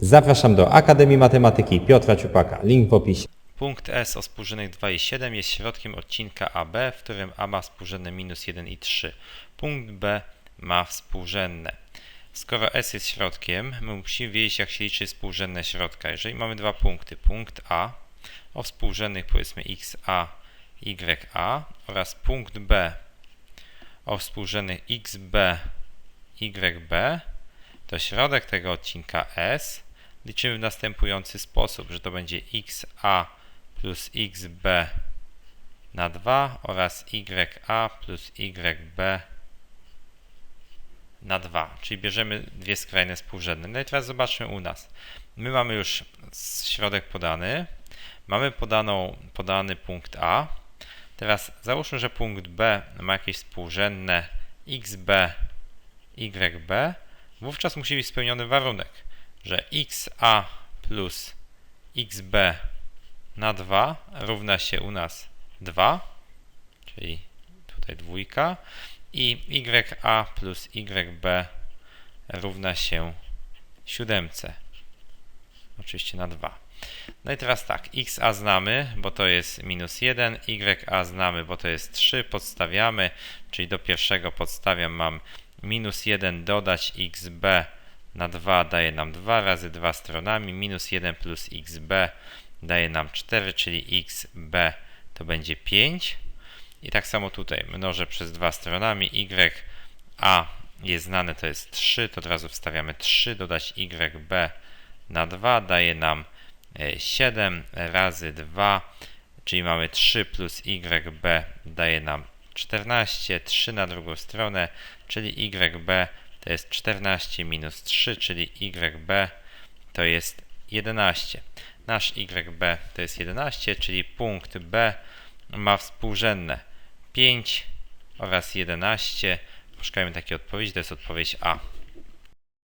Zapraszam do Akademii Matematyki Piotra Ciupaka. Link w opisie. Punkt S o współrzędnych 2 i 7 jest środkiem odcinka AB, w którym A ma współrzędne minus 1 i 3. Punkt B ma współrzędne. Skoro S jest środkiem, my musimy wiedzieć, jak się liczy współrzędne środka. Jeżeli mamy dwa punkty, punkt A o współrzędnych powiedzmy XA, YA oraz punkt B o współrzędnych XB, YB, to środek tego odcinka S liczymy w następujący sposób, że to będzie XA plus XB na 2 oraz YA plus YB na 2, czyli bierzemy dwie skrajne współrzędne. No i teraz zobaczmy u nas. My mamy już środek podany, mamy podaną, podany punkt A. Teraz załóżmy, że punkt B ma jakieś współrzędne XB, YB. Wówczas musi być spełniony warunek, że XA plus XB na 2 równa się u nas 2, czyli tutaj dwójka, i YA plus YB równa się 7, oczywiście na 2. No i teraz tak, XA znamy, bo to jest minus 1, YA znamy, bo to jest 3, podstawiamy, czyli do pierwszego podstawiam mam minus 1 dodać XB na 2 daje nam 2 razy 2 stronami, minus 1 plus XB daje nam 4, czyli XB to będzie 5. I tak samo tutaj mnożę przez 2 stronami, YA jest znane, to jest 3, to od razu wstawiamy 3, dodać YB na 2 daje nam 7 razy 2, czyli mamy 3 plus YB daje nam 14, 3 na drugą stronę, czyli YB to jest 14 minus 3, czyli YB to jest 11. Nasz YB to jest 11, czyli punkt B ma współrzędne 5 oraz 11. Poszukajmy takiej odpowiedzi, to jest odpowiedź A.